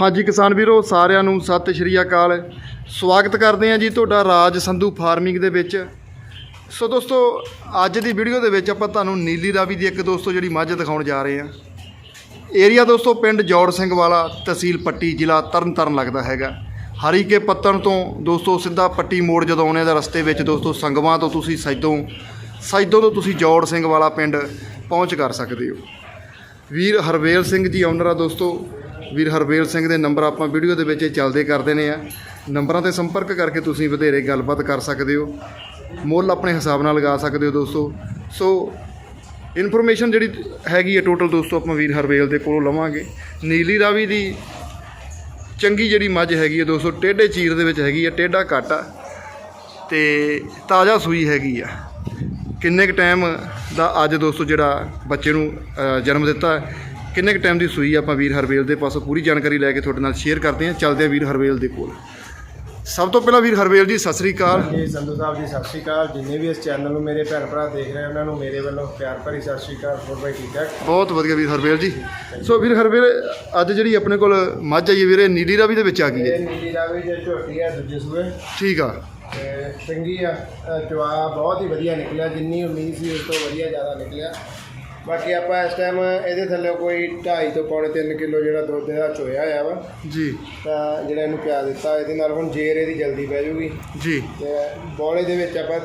ਹਾਂਜੀ ਕਿਸਾਨ ਵੀਰੋ, ਸਾਰਿਆਂ ਨੂੰ ਸਤਿ ਸ਼੍ਰੀ ਅਕਾਲ। ਸਵਾਗਤ ਕਰਦੇ ਹਾਂ ਜੀ ਤੁਹਾਡਾ ਰਾਜ ਸੰਧੂ ਫਾਰਮਿੰਗ ਦੇ ਵਿੱਚ। ਸੋ ਦੋਸਤੋ, ਅੱਜ ਦੀ ਵੀਡੀਓ ਦੇ ਵਿੱਚ ਆਪਾਂ ਤੁਹਾਨੂੰ ਨੀਲੀ ਰਾਵੀ ਦੀ ਇੱਕ ਦੋਸਤੋ ਜਿਹੜੀ ਮੱਝ ਦਿਖਾਉਣ ਜਾ ਰਹੇ ਹਾਂ। ਏਰੀਆ ਦੋਸਤੋ, ਪਿੰਡ ਜੋੜ ਸਿੰਘ ਵਾਲਾ, ਤਹਿਸੀਲ ਪੱਟੀ, ਜ਼ਿਲ੍ਹਾ ਤਰਨਤਾਰਨ ਲੱਗਦਾ ਹੈਗਾ। ਹਰੀਕੇ ਪੱਤਣ ਤੋਂ ਦੋਸਤੋ, ਸਿੱਧਾ ਪੱਟੀ ਮੋੜ ਜਦੋਂ ਆਉਣੇ ਦਾ ਰਸਤੇ ਵਿੱਚ ਦੋਸਤੋ ਸੰਗਵਾਂ ਤੋਂ ਤੁਸੀਂ ਸੈਦੋਂ ਸੈਦੋਂ ਤੋਂ ਤੁਸੀਂ ਜੋੜ ਸਿੰਘ ਵਾਲਾ ਪਿੰਡ ਪਹੁੰਚ ਕਰ ਸਕਦੇ ਹੋ। ਵੀਰ ਹਰਵੇਲ ਸਿੰਘ ਜੀ ਓਨਰ ਆ ਦੋਸਤੋ। ਵੀਰ ਹਰਵੇਲ ਸਿੰਘ ਦੇ ਨੰਬਰ ਆਪਾਂ ਵੀਡੀਓ ਦੇ ਵਿੱਚ ਚੱਲਦੇ ਕਰਦੇ ਨੇ ਆ। ਨੰਬਰਾਂ ਤੇ ਸੰਪਰਕ ਕਰਕੇ ਤੁਸੀਂ ਵਧੇਰੇ ਗੱਲਬਾਤ ਕਰ ਸਕਦੇ ਹੋ। ਮੁੱਲ ਆਪਣੇ ਹਿਸਾਬ ਨਾਲ ਲਗਾ ਸਕਦੇ ਹੋ ਦੋਸਤੋ। ਸੋ ਇਨਫੋਰਮੇਸ਼ਨ ਜਿਹੜੀ ਹੈਗੀ ਹੈ ਟੋਟਲ ਦੋਸਤੋ ਆਪਾਂ ਵੀਰ ਹਰਵੇਲ ਦੇ ਕੋਲੋਂ ਲਵਾਂਗੇ। ਨੀਲੀ ਰਾਵੀ ਦੀ ਚੰਗੀ ਜਿਹੜੀ ਮੱਝ ਹੈਗੀ ਹੈ ਦੋਸਤੋ, ਟੇਢੇ ਚੀਰ ਦੇ ਵਿੱਚ ਹੈਗੀ ਹੈ ਟੇਢਾ ਘੱਟ ਆ। ਤੇ ਤਾਜ਼ਾ ਸੂਈ ਹੈਗੀ ਆ। ਕਿੰਨੇ ਕੁ ਟਾਈਮ ਦਾ ਅੱਜ ਦੋਸਤੋ ਜਿਹੜਾ ਬੱਚੇ ਨੂੰ ਜਨਮ ਦਿੱਤਾ? ਕਿੰਨੇ ਕੁ ਟਾਈਮ ਦੀ ਸੂਈ ਆ, ਆਪਾਂ ਵੀਰ ਹਰਵੇਲ ਦੇ? ਪਾਸੋਂ ਪੂਰੀ ਜਾਣਕਾਰੀ ਲੈ ਕੇ ਤੁਹਾਡੇ ਨਾਲ ਸ਼ੇਅਰ ਕਰਦੇ ਹਾਂ। ਚੱਲਦੇ ਆ ਵੀਰ ਹਰਵੇਲ ਦੇ ਕੋਲ। ਸਭ ਤੋਂ ਪਹਿਲਾਂ ਵੀਰ ਹਰਵੇਲ ਜੀ ਸਤਿ ਸ੍ਰੀ ਅਕਾਲ। ਜੀ ਸੰਧੂ ਸਾਹਿਬ ਜੀ ਸਤਿ ਸ਼੍ਰੀ ਅਕਾਲ। ਜਿੰਨੇ ਵੀ ਇਸ ਚੈਨਲ ਨੂੰ ਮੇਰੇ ਭੈਣ ਭਰਾ ਦੇਖ ਰਹੇ ਉਹਨਾਂ ਨੂੰ ਮੇਰੇ ਵੱਲੋਂ ਪਿਆਰ ਭਰੀ ਸਤਿ ਸ਼੍ਰੀ ਅਕਾਲ। ਹੋਰ ਭਾਈ ਠੀਕ ਠਾਕ? ਬਹੁਤ ਵਧੀਆ ਵੀਰ ਹਰਵੇਲ ਜੀ। ਸੋ ਵੀਰ ਹਰਵੇਲ ਅੱਜ ਜਿਹੜੀ ਆਪਣੇ ਕੋਲ ਮੱਝ ਆਈ ਹੈ ਵੀਰੇ ਨੀਲੀ ਰਾਵੀ ਦੇ ਵਿੱਚ ਆ ਗਈ ਹੈ। ਇਹ ਨੀਲੀ ਰਾਵੀ ਜੇ ਝੋਟੀ ਹੈ ਦੂਜੇ ਸੂਏ। ਠੀਕ ਆ। ਤੇ ਚੰਗੀ ਆ। ਅ, ਜਵਾਬ ਬਹੁਤ ਹੀ ਵਧੀਆ ਨਿਕਲਿਆ। ਜਿੰਨੀ ਉਮੀਦ ਸੀ ਉਸ ਤੋਂ ਵਧੀਆ ਜ਼ਿਆਦਾ ਨਿਕਲਿਆ। ਬਾਕੀ ਆਪਾਂ ਇਸ ਟਾਈਮ ਇਹਦੇ ਥੱਲੇ ਕੋਈ 2.5 ਤੋਂ ਪੌਣੇ 3 ਕਿਲੋ ਜਿਹੜਾ ਦੁੱਧ ਦਾ ਚੋਇਆ ਹੋਇਆ ਵਾ। ਜੀ। ਤਾਂ ਜਿਹੜਾ ਇਹਨੂੰ ਪਿਆ ਦਿੱਤਾ ਇਹਦੇ ਨਾਲ ਹੁਣ ਜੇਰ ਇਹਦੀ ਜਲਦੀ ਪੈ ਜਾਊਗੀ। ਜੀ। ਤੇ ਬੌਲੇ ਦੇ ਵਿੱਚ ਆਪਾਂ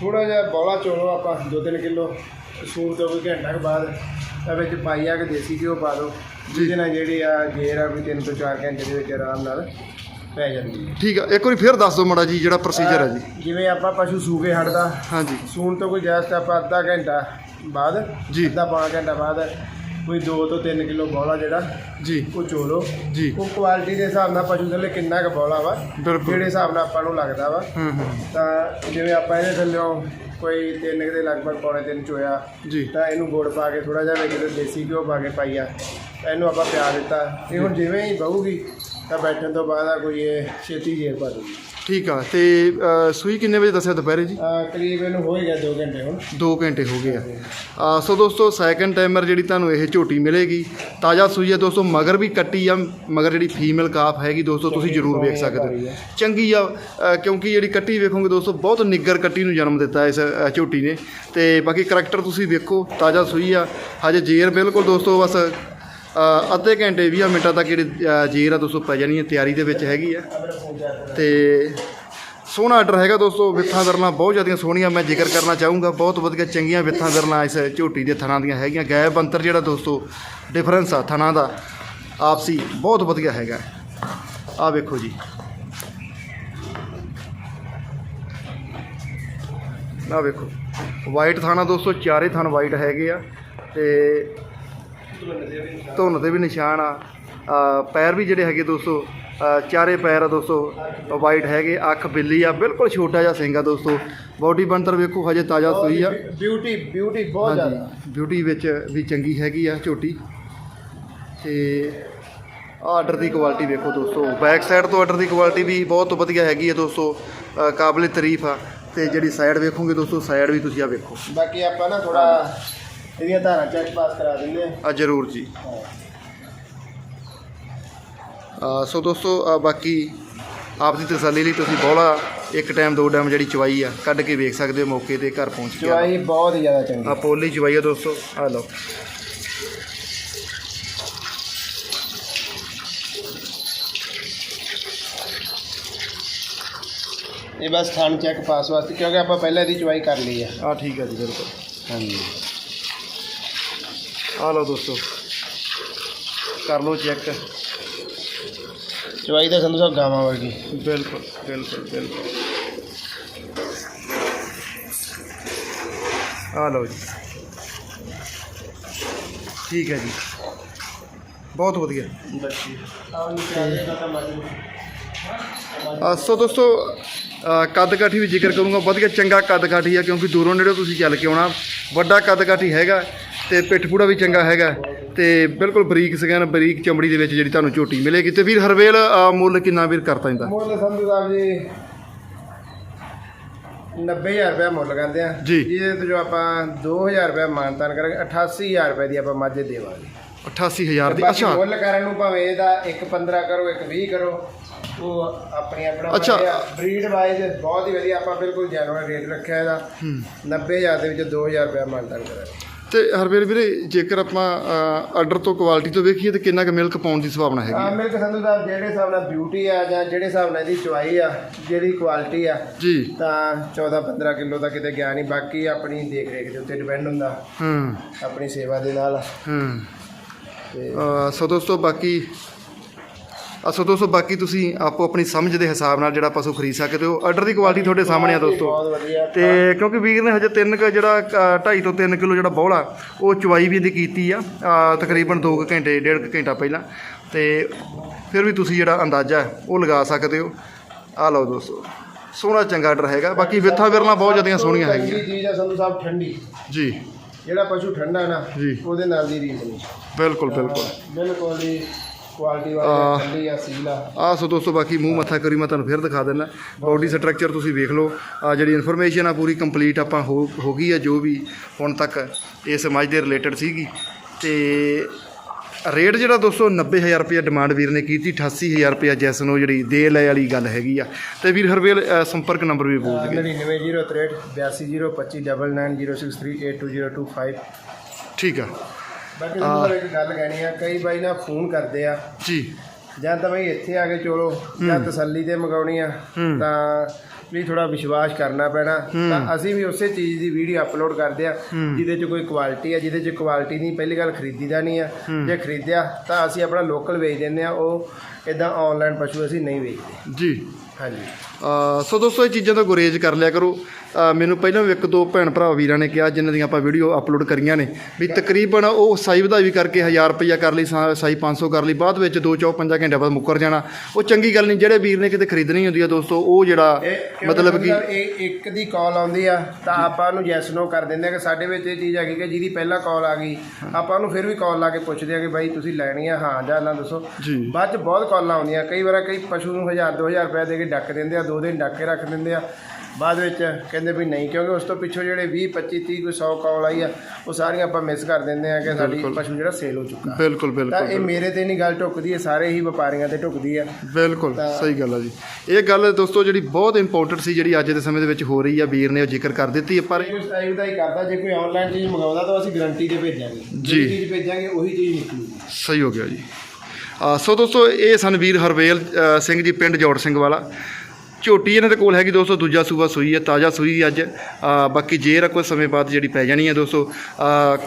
ਥੋੜਾ ਜਿਹਾ ਬੌਲਾ ਚੋਲੋ ਆਪਾਂ 2-3 ਕਿਲੋ। ਸੂਰ ਤੋਂ ਕੋਈ ਘੰਟਾ ਕੁ ਬਾਅਦ ਤਾਂ ਵਿੱਚ ਪਾਈਆ ਕਿ ਦੇਸੀ ਘਿਓ ਪਾ ਦਿਓ ਜਿਹਦੇ ਨਾਲ ਜਿਹੜੀ ਆ ਜੇਰ ਆ ਵੀ 3 ਤੋਂ 4 ਘੰਟੇ ਦੇ ਵਿੱਚ ਆਰਾਮ ਨਾਲ ਪੈ ਜਾਂਦੀ ਹੈ ਠੀਕ ਆ ਇੱਕ ਵਾਰੀ ਫੇਰ ਦੱਸ ਦਿਓ ਮਾੜਾ ਜੀ ਜਿਹੜਾ ਪ੍ਰੋਸੀਜਰ ਹੈ ਜੀ। ਜਿਵੇਂ ਆਪਾਂ ਪਸ਼ੂ ਸੂਕੇ ਹਟਦਾ ਹਾਂਜੀ। ਸੂਣ ਤੋਂ ਕੋਈ ਜਸਟ ਆਪਾਂ ਅੱਧਾ ਘੰਟਾ ਬਾਅਦ? ਜੀ। ਅੱਧਾ ਪੌਣਾ ਘੰਟਾ ਬਾਅਦ ਕੋਈ 2 ਤੋਂ 3 ਕਿਲੋ ਬੌਲਾ ਜਿਹੜਾ ਜੀ। ਉਹ ਚੋਲੋ। ਜੀ। ਉਹ ਕੁਆਲਿਟੀ ਦੇ ਹਿਸਾਬ ਨਾਲ ਪਸ਼ੂ ਥੱਲੇ ਕਿੰਨਾ ਕੁ ਬੌਲਾ ਵਾ ਬਿਲਕੁਲ। ਜਿਹੜੇ ਹਿਸਾਬ ਨਾਲ ਆਪਾਂ ਨੂੰ ਲੱਗਦਾ ਵਾ। ਹੂੰ ਹੂੰ। ਤਾਂ ਜਿਵੇਂ ਆਪਾਂ ਇਹਦੇ ਥੱਲਿਓਂ ਕੋਈ ਤਿੰਨ ਕੁ ਦੇ ਲਗਭਗ ਪੌਣੇ ਤਿੰਨ ਚੋਇਆ ਜੀ। ਤਾਂ ਇਹਨੂੰ ਗੁੜ ਪਾ ਕੇ ਥੋੜਾ ਜਿਹਾ ਵਿੱਚ ਦੇਸੀ ਘਿਓ ਪਾ ਕੇ ਪਾਈਆ ਤਾਂ ਇਹਨੂੰ ਆਪਾਂ ਪਿਆ ਦਿੱਤਾ। ਇਹ ਹੁਣ ਜਿਵੇਂ ਹੀ ਬਹੂਗੀ ਤਾਂ ਬੈਠਣ ਤੋਂ ਬਾਅਦ ਆ ਕੋਈ ਇਹ ਛੇਤੀ ਜੇਰ ਪਾ ਦੂਗੀ ਠੀਕ ਆ ਤੇ ਅ, ਸੂਈ ਕਿੰਨੇ ਵਜੇ ਦੱਸਿਆ ਦੁਪਹਿਰੇ ਜੀ? ਆ ਕਰੀਬ ਇਹਨੂੰ ਹੋ ਹੀ ਗਿਆ 2 ਘੰਟੇ ਹੁਣ। 2 ਘੰਟੇ ਹੋ ਗਏ ਆ। ਆ ਸੋ ਦੋਸਤੋ ਸੈਕੰਡ ਟਾਈਮਰ ਜਿਹੜੀ ਤੁਹਾਨੂੰ ਇਹ ਝੋਟੀ ਮਿਲੇਗੀ ਤਾਜ਼ਾ ਸੂਈ ਹੈ ਦੋਸਤੋ ਮਗਰ ਵੀ ਕੱਟੀ ਆ ਮਗਰ ਜਿਹੜੀ ਫੀਮੇਲ ਕਾਫ ਹੈਗੀ ਦੋਸਤੋ ਤੁਸੀਂ ਜ਼ਰੂਰ ਵੇਖ ਸਕਦੇ ਹੋ। ਚੰਗੀ ਆ ਅ, ਕਿਉਂਕਿ ਜਿਹੜੀ ਕੱਟੀ ਵੇਖੋਗੇ ਦੋਸਤੋ ਬਹੁਤ ਨਿੱਗਰ ਕੱਟੀ ਨੂੰ ਜਨਮ ਦਿੱਤਾ ਇਸ ਅ, ਝੋਟੀ ਨੇ। ਤੇ ਬਾਕੀ ਕਰੈਕਟਰ ਤੁਸੀਂ ਵੇਖੋ ਤਾਜ਼ਾ ਸੂਈ ਆ। ਹਜੇ ਜੇਰ ਬਿਲਕੁਲ ਦੋਸਤੋ ਬਸ ਅ, ਅੱਧੇ ਘੰਟੇ 20 ਮਿੰਟਾਂ ਤੱਕ ਜਿਹੜੀ ਜ਼ੀਰ ਆ ਦੋਸਤੋ ਪੈ ਜਾਣੀ ਹੈ, ਤਿਆਰੀ ਦੇ ਵਿੱਚ ਹੈਗੀ ਆ। ਤੇ ਸੋਹਣਾ ਆਰਡਰ ਹੈਗਾ ਦੋਸਤੋ, ਵਿੱਥਾਂ ਦਰਲਾਂ ਬਹੁਤ ਜ਼ਿਆਦੀਆਂ ਸੋਹਣੀਆਂ ਮੈਂ ਜ਼ਿਕਰ ਕਰਨਾ ਚਾਹੂੰਗਾ। ਬਹੁਤ ਵਧੀਆ ਚੰਗੀਆਂ ਵਿੱਥਾਂ ਦਰਲਾਂ ਇਸ ਝੋਟੀ ਦੇ ਥਣਾ ਦੀਆਂ ਹੈਗੀਆਂ। ਗੈਬ ਅੰਤਰ ਜਿਹੜਾ ਦੋਸਤੋ ਡਿਫਰੈਂਸ ਆ ਥਣਾਂ ਦਾ, ਆਪਸੀ ਬਹੁਤ ਵਧੀਆ ਹੈਗਾ। ਆ ਵੇਖੋ ਜੀ। ਆ ਵੇਖੋ। ਵਾਈਟ ਥਾਣਾ ਦੋਸਤੋ, ਚਾਰੇ ਥਣ ਵਾਈਟ ਹੈਗੇ ਆ। ਤੇ ਧੁੰਨ ਦੇ ਵੀ ਨਿਸ਼ਾਨ ਆ। ਆ, ਪੈਰ ਵੀ ਜਿਹੜੇ ਹੈਗੇ ਦੋਸਤੋ ਆ, ਚਾਰੇ ਪੈਰ ਆ ਦੋਸਤੋ ਵਾਈਟ ਹੈਗੇ ਅੱਖ ਬਿੱਲੀ ਆ ਬਿਲਕੁਲ ਛੋਟਾ ਜਿਹਾ ਸਿੰਘ ਆ ਦੋਸਤੋ। ਬਾਡੀ ਬਣਤਰ ਵੇਖੋ ਹਜੇ ਤਾਜ਼ਾ ਸੂਈ ਆ। ਬਿਊਟੀ ਬਿਊਟੀ ਬਹੁਤ ਜ਼ਿਆਦਾ। ਬਿਊਟੀ ਵਿੱਚ ਵੀ ਚੰਗੀ ਹੈਗੀ ਆ ਝੋਟੀ। ਤੇ ਆਰਡਰ ਦੀ ਕੁਆਲਿਟੀ ਵੇਖੋ ਦੋਸਤੋ। ਬੈਕ ਸਾਈਡ ਤੋਂ ਆਰਡਰ ਦੀ ਕੁਆਲਿਟੀ ਵੀ ਬਹੁਤ ਵਧੀਆ ਹੈਗੀ ਹੈ ਦੋਸਤੋ। ਕਾਬਲੇ ਤਾਰੀਫ ਆ। ਤੇ ਜਿਹੜੀ ਸਾਈਡ ਵੇਖੋਗੇ ਦੋਸਤੋ ਸਾਈਡ ਵੀ ਤੁਸੀਂ ਆ ਵੇਖੋ। ਬਾਕੀ ਆਪਾਂ ਨਾ ਥੋੜਾ ਇਹਦੀਆਂ ਧਾਰਾਂ ਚੈੱਕ ਪਾਸ ਕਰਾ ਦਿੰਦੇ ਆ। ਆ ਜ਼ਰੂਰ ਜੀ। ਅ, ਸੋ ਦੋਸਤੋ ਅ, ਬਾਕੀ ਆਪ ਦੀ ਤਸੱਲੀ ਲਈ ਤੁਸੀਂ ਬੋਲਾ ਇੱਕ ਟਾਈਮ ਦੋ ਟਾਈਮ ਜਿਹੜੀ ਚਵਾਈ ਆ ਕੱਢ ਕੇ ਵੇਖ ਸਕਦੇ ਹੋ ਮੌਕੇ ਤੇ ਘਰ ਪਹੁੰਚ ਕੇ। ਚਵਾਈ ਬਹੁਤ ਜ਼ਿਆਦਾ ਚੰਗੀ। ਆ ਪੋਲੀ ਚਵਾਈ ਆ ਦੋਸਤੋ ਆ ਲਓ। ਇਹ ਬਸ ਥਣ ਚੈੱਕ ਪਾਸ ਵਾਸਤੇ ਕਿਉਂਕਿ ਆਪਾਂ ਪਹਿਲਾਂ ਇਹਦੀ ਚਵਾਈ ਕਰ ਲਈ ਆ। ਆ ਠੀਕ ਹੈ ਜੀ ਬਿਲਕੁਲ। ਹਾਂਜੀ। ਆ ਲਓ ਦੋਸਤੋ। ਕਰ ਲਓ ਚੈੱਕ ਚਵਾਈ ਤਾਂ ਸੰਧੂ ਸਾਹਿਬ ਗਾਵਾਂ ਵਰਗੀ। ਬਿਲਕੁਲ ਬਿਲਕੁਲ ਬਿਲਕੁਲ। ਆ ਲਓ ਜੀ। ਠੀਕ ਹੈ ਜੀ। ਬਹੁਤ ਵਧੀਆ। ਅ, ਸੋ ਦੋਸਤੋ ਅ, ਕੱਦ ਕਾਠੀ ਵੀ ਜ਼ਿਕਰ ਕਰੂੰਗਾ। ਵਧੀਆ ਚੰਗਾ ਕੱਦ ਕਾਠੀ ਆ ਕਿਉਂਕਿ ਦੂਰੋਂ ਨੇੜੇ ਤੁਸੀਂ ਚੱਲ ਕੇ ਆਉਣਾ। ਵੱਡਾ ਕੱਦ ਕਾਠੀ ਹੈਗਾ। ਤੇ ਪਿੱਠ ਪੂੜਾ ਵੀ ਚੰਗਾ ਹੈਗਾ ਤੇ ਬਿਲਕੁਲ ਬਰੀਕ ਸਗਨ ਬਰੀਕ ਚਮੜੀ ਦੇ ਵਿੱਚ ਜਿਹੜੀ ਤੁਹਾਨੂੰ ਝੋਟੀ ਮਿਲੇਗੀ। ਤੇ ਵੀਰ ਹਰਵੇਲ ਅ, ਮੁੱਲ ਕਿੰਨਾ ਵੀਰ ਕਰਤਾ ਇਹਦਾ? ਮੁੱਲ ਸੰਧੂ ਸਾਹਿਬ ਜੀ 90000 ਰੁਪਏ ਮੁੱਲ ਕਹਿੰਦੇ ਆ। ਜੀ। ਜਿਹਦੇ ਤੋਂ ਜੋ ਆਪਾਂ 2000 ਰੁਪਏ ਮਾਨਤਾਨ ਕਰਾਂਗੇ 88000 ਰੁਪਏ ਦੀ ਆਪਾਂ ਮੱਝ ਦੇਵਾਂਗੇ। 88000 ਦੀ ਬਾਕੀ ਅੱਛਾ। ਮੁੱਲ ਕਰਨ ਨੂੰ ਭਾਵੇਂ ਇਹਦਾ ਇੱਕ 15 ਕਰੋ ਇੱਕ 20 ਕਰੋ ਉਹ ਆਪਣੀ ਆਪਣਾ ਅੱਛਾ। ਬਰੀਡ ਵਾਈਜ਼ ਬਹੁਤ ਹੀ ਵਧੀਆ ਆਪਾਂ ਬਿਲਕੁਲ ਜੈਨੂਅਲ ਰੇਟ ਰੱਖਿਆ ਇਹਦਾ। 90000 ਦੇ ਵਿੱਚ 2000 ਰੁਪਏ ਮਾਨਦਾਨ ਕਰਾਂਗੇ। ਤੇ ਹਰਵੇਲ ਵੀਰੇ ਜੇਕਰ ਆਪਾਂ ਆਰਡਰ ਤੋਂ ਕੁਆਲਿਟੀ ਤੋਂ ਵੇਖੀਏ ਤੇ ਕਿੰਨਾ ਕੁ ਮਿਲਕ ਪਾਉਣ ਦੀ ਸੰਭਾਵਨਾ ਹੈਗੀ ਆ ਆ? ਮਿਲਕ ਸੰਧੂ ਸਾਹਿਬ ਜਿਹੜੇ ਹਿਸਾਬ ਨਾਲ ਬਿਊਟੀ ਆ ਜਾਂ ਜਿਹੜੇ ਹਿਸਾਬ ਨਾਲ ਇਹਦੀ ਚੁਆਈ ਆ ਜਿਹੜੀ ਕੁਆਲਿਟੀ ਆ ਜੀ। ਤਾਂ 14 15 ਕਿਲੋ ਦਾ ਕਿਤੇ ਗਿਆ ਨਹੀਂ। ਬਾਕੀ ਆਪਣੀ ਦੇਖ ਰੇਖ ਦੇ ਉੱਤੇ ਡਿਪੈਂਡ ਹੁੰਦਾ। ਹੂੰ। ਆਪਣੀ ਸੇਵਾ ਦੇ ਨਾਲ। ਹੂੰ। ਸੋ ਦੋਸਤੋ ਬਾਕੀ ਅ, ਸੋ ਦੋਸਤੋ ਬਾਕੀ ਤੁਸੀਂ ਆਪੋ ਆਪਣੀ ਸਮਝ ਦੇ ਹਿਸਾਬ ਨਾਲ ਜਿਹੜਾ ਪਸ਼ੂ ਖਰੀਦ ਸਕਦੇ ਹੋ। ਆਰਡਰ ਦੀ ਕੁਆਲਿਟੀ ਤੁਹਾਡੇ ਸਾਹਮਣੇ ਆ ਦੋਸਤੋ। ਤੇ ਕਿਉਂਕਿ ਵੀਰ ਨੇ ਹਜੇ 3 ਕ ਜਿਹੜਾ 2.5 ਤੋਂ 3 ਕਿਲੋ ਜਿਹੜਾ ਬੌਲਾ ਉਹ ਚੁਆਈ ਵੀ ਇਹਦੀ ਕੀਤੀ ਆ। ਤਕਰੀਬਨ 2 ਘੰਟੇ ਡੇਢ ਕੁ ਘੰਟਾ ਪਹਿਲਾਂ। ਤੇ ਫਿਰ ਵੀ ਤੁਸੀਂ ਜਿਹੜਾ ਅੰਦਾਜ਼ਾ ਉਹ ਲਗਾ ਸਕਦੇ ਹੋ। ਆ ਲਓ ਦੋਸਤੋ। ਸੋਹਣਾ ਚੰਗਾ ਆਰਡਰ ਹੈਗਾ। ਬਾਕੀ ਵਿਥਾ ਵਿਰਲਾ ਬਹੁਤ ਜ਼ਿਆਦੀਆਂ ਸੋਹਣੀਆਂ ਹੈਗੀਆਂ। ਚੀਜ਼ ਆ ਸੰਧੂ ਸਾਹਿਬ ਠੰਡੀ। ਜੀ। ਜਿਹੜਾ ਪਸ਼ੂ ਠੰਡਾ ਨਾ ਜੀ। ਉਹਦੇ ਨਾਲ ਦੀ ਰੀਸ ਨਹੀਂ। ਬਿਲਕੁਲ ਬਿਲਕੁਲ। ਬਿਲਕੁਲ ਹੀ ਕੁਆਲਿਟੀ ਵਾਲੀ ਠੰਡੀ ਆ ਸੀਲ ਆ। ਆ ਸੋ ਦੋਸਤੋ ਬਾਕੀ ਮੂੰਹ ਮੱਥਾ ਕਰੀ ਮੈਂ ਤੁਹਾਨੂੰ ਫਿਰ ਦਿਖਾ ਦਿੰਦਾ। ਬਾਡੀ ਸਟਰਕਚਰ ਤੁਸੀਂ ਵੇਖ ਲਓ। ਆ ਜਿਹੜੀ ਇਨਫੋਰਮੇਸ਼ਨ ਆ ਪੂਰੀ ਕੰਪਲੀਟ ਆਪਾਂ ਹੋ ਹੋ ਗਈ ਆ ਜੋ ਵੀ ਹੁਣ ਤੱਕ ਇਸ ਮੱਝ ਦੇ ਰਿਲੇਟਡ ਸੀਗੀ। ਤੇ ਰੇਟ ਜਿਹੜਾ ਦੋਸਤੋ 90000 ਰੁਪਏ ਡਿਮਾਂਡ ਵੀਰ ਨੇ ਕੀਤੀ 88000 ਰੁਪਏ ਜੈਸ ਨੂੰ ਜਿਹੜੀ ਦੇ ਲੈ ਵਾਲੀ ਗੱਲ ਹੈਗੀ ਆ। ਤੇ ਵੀਰ ਹਰਵੇਲ ਅ, ਸੰਪਰਕ ਨੰਬਰ ਵੀ ਬੋਲ ਦਈਏ 9903 8202990225 ਠੀਕ ਆ। ਬਾਕੀ ਤੁਹਾਨੂੰ ਇੱਕ ਗੱਲ ਕਹਿਣੀ ਆ ਕਈ ਬਾਈ ਨਾ ਫੋਨ ਕਰਦੇ ਆ। ਜੀ। ਜਾਂ ਤਾਂ ਬਈ ਇੱਥੇ ਆ ਕੇ ਚੋਲੋ ਜਾਂ ਤਸੱਲੀ ਤੇ ਮੰਗਾਉਣੀ ਆ ਤਾਂ ਵੀ ਥੋੜਾ ਵਿਸ਼ਵਾਸ ਕਰਨਾ ਪੈਣਾ। ਤਾਂ ਅਸੀਂ ਵੀ ਉਸੇ ਚੀਜ਼ ਦੀ ਵੀਡੀਓ ਅਪਲੋਡ ਕਰਦੇ ਆ ਜਿਹਦੇ 'ਚ ਕੋਈ ਕੁਆਲਿਟੀ ਆ ਜਿਹਦੇ 'ਚ ਕੁਆਲਿਟੀ ਨਹੀਂ ਪਹਿਲੀ ਗੱਲ ਖਰੀਦੀਦਾ ਨਹੀਂ ਆ। ਜੇ ਖਰੀਦਿਆ ਤਾਂ ਅਸੀਂ ਆਪਣਾ ਲੋਕਲ ਵੇਚ ਦਿੰਦੇ ਆ ਉਹ ਇਦਾਂ ਆਨਲਾਈਨ ਪਸ਼ੂ ਅਸੀਂ ਨਹੀਂ ਵੇਚਦੇ। ਜੀ। ਹਾਂਜੀ। ਸੋ ਦੋਸਤੋ ਇਹ ਚੀਜ਼ਾਂ ਦਾ ਗੁਰੇਜ਼ ਕਰ ਲਿਆ ਕਰੋ। ਮੈਨੂੰ ਪਹਿਲਾਂ ਵੀ ਇੱਕ ਦੋ ਭੈਣ ਭਰਾ ਵੀਰਾਂ ਨੇ ਕਿਹਾ ਜਿਨ੍ਹਾਂ ਦੀਆਂ ਆਪਾਂ ਵੀਡੀਓ ਅਪਲੋਡ ਕਰੀਆਂ ਨੇ ਵੀ ਤਕਰੀਬਨ ਉਹ ਸਾਈ ਵਧਾਈ ਕਰਕੇ 1000 ਰੁਪਈਆ ਕਰ ਲਈ ਸਾਈ 500 ਕਰ ਲਈ ਬਾਅਦ ਵਿੱਚ 2 ਚੌ 5 ਘੰਟੇ ਬਾਅਦ ਮੁੱਕਰ ਜਾਣਾ। ਉਹ ਚੰਗੀ ਗੱਲ ਨਹੀਂ ਜਿਹੜੇ ਵੀਰ ਨੇ ਕਿਤੇ ਖਰੀਦਣੀ ਹੁੰਦੀ ਆ ਦੋਸਤੋ ਉਹ ਜਿਹੜਾ ਮਤਲਬ ਕਿ ਇਹ ਇੱਕ ਦੀ ਕਾਲ ਆਉਂਦੀ ਆ ਤਾਂ ਆਪਾਂ ਉਹਨੂੰ ਯੈਸ ਨੋ ਕਰ ਦਿੰਦੇ ਆ ਕਿ ਸਾਡੇ ਵਿੱਚ ਇਹ ਚੀਜ਼ ਹੈਗੀ ਕਿ ਜਿਹਦੀ ਪਹਿਲਾਂ ਕਾਲ ਆ ਗਈ ਆਪਾਂ ਉਹਨੂੰ ਫਿਰ ਵੀ ਕਾਲ ਲਾ ਕੇ ਪੁੱਛਦੇ ਆ ਕਿ ਬਾਈ ਤੁਸੀਂ ਲੈਣੀ ਆ ਹਾਂ ਜਾਂ ਨਾ ਦੱਸੋ। ਬਾਅਦ ਚ ਬਹੁਤ ਕਾਲਾਂ ਆਉਂਦੀਆਂ ਕਈ ਵਾਰ ਕਈ ਪਸ਼ੂ ਨੂੰ 1000 2000 ਰੁਪਏ ਦੇ ਕੇ ਡੱਕ ਦਿੰਦੇ ਆ ਦੋ ਦਿਨ ਡੱਕ ਕੇ ਰੱਖ ਦਿੰਦੇ ਆ। ਬਾਅਦ ਵਿੱਚ ਕਹਿੰਦੇ ਵੀ ਨਹੀਂ ਕਿਉਂਕਿ ਉਸ ਤੋਂ ਪਿੱਛੋਂ ਜਿਹੜੇ 20 25 30 ਕੋਈ 100 ਕਾਲ ਆਈ ਆ ਉਹ ਸਾਰੀਆਂ ਆਪਾਂ ਮਿਸ ਕਰ ਦਿੰਦੇ ਆ ਕਿ ਸਾਡੀ ਪਸ਼ੂ ਜਿਹੜਾ ਸੇਲ ਹੋ ਚੁੱਕਾ। ਬਿਲਕੁਲ ਤਾਂ ਬਿਲਕੁਲ। ਇਹ ਮੇਰੇ ਤੇ ਨਹੀਂ ਗੱਲ ਢੁੱਕਦੀ ਹੈ ਸਾਰੇ ਹੀ ਵਪਾਰੀਆਂ ਤੇ ਢੁੱਕਦੀ ਆ। ਬਿਲਕੁਲ ਸਹੀ ਗੱਲ ਆ ਜੀ। ਇਹ ਗੱਲ ਦੋਸਤੋ ਜਿਹੜੀ ਬਹੁਤ ਇੰਪੋਰਟੈਂਟ ਸੀ ਜਿਹੜੀ ਅੱਜ ਦੇ ਸਮੇਂ ਦੇ ਵਿੱਚ ਹੋ ਰਹੀ ਆ ਵੀਰ ਨੇ ਉਹ ਜ਼ਿਕਰ ਕਰ ਦਿੱਤੀ ਪਰ ਕੁਝ ਟਾਈਪ ਦਾ ਹੀ ਕਰਦਾ ਜੇ ਕੋਈ ਆਨਲਾਈਨ ਚੀਜ਼ ਮੰਗਾਉਂਦਾ ਤਾਂ ਅਸੀਂ ਗਾਰੰਟੀ ਤੇ ਭੇਜਾਂਗੇ। ਜੀ। ਚੀਜ਼ ਭੇਜਾਂਗੇ ਉਹੀ ਚੀਜ਼ ਨਿਕਲੂਗੀ। ਸਹੀ ਹੋ ਗਿਆ ਜੀ। ਆ ਸੋ ਦੋਸਤੋ ਇਹ ਸਨ ਵੀਰ ਹਰਵੇਲ ਸਿੰਘ ਜੀ ਪਿੰਡ ਜੋੜ ਸਿੰਘ ਵਾਲਾ। ਝੋਟੀ ਇਹਨਾਂ ਦੇ ਕੋਲ ਹੈਗੀ ਦੋਸਤੋ, ਦੂਜਾ ਸੂਬਾ ਸੂਈ ਹੈ, ਤਾਜ਼ਾ ਸੂਈ ਅੱਜ। ਬਾਕੀ ਜੇਰ ਆ ਕੁਝ ਸਮੇਂ ਬਾਅਦ ਜਿਹੜੀ ਪੈ ਜਾਣੀ ਹੈ ਦੋਸਤੋ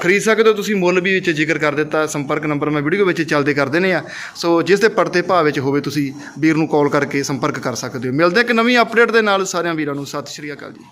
ਖਰੀਦ ਸਕਦੇ ਹੋ ਤੁਸੀਂ ਮੁੱਲ ਵੀ ਵਿੱਚ ਜ਼ਿਕਰ ਕਰ ਦਿੱਤਾ, ਸੰਪਰਕ ਨੰਬਰ ਮੈਂ ਵੀਡੀਓ ਵਿੱਚ ਚੱਲਦੇ ਕਰ ਦਿੰਦੇ ਆ। ਸੋ ਜਿਸ ਦੇ ਪਰਤੇ ਭਾਅ ਵਿੱਚ ਹੋਵੇ ਤੁਸੀਂ ਵੀਰ ਨੂੰ ਕਾਲ ਕਰਕੇ ਸੰਪਰਕ ਕਰ ਸਕਦੇ ਹੋ। ਮਿਲਦੇ ਇੱਕ ਨਵੀਂ ਅਪਡੇਟ ਦੇ ਨਾਲ, ਸਾਰਿਆਂ ਵੀਰਾਂ ਨੂੰ ਸਤਿ ਸ਼੍ਰੀ ਅਕਾਲ ਜੀ।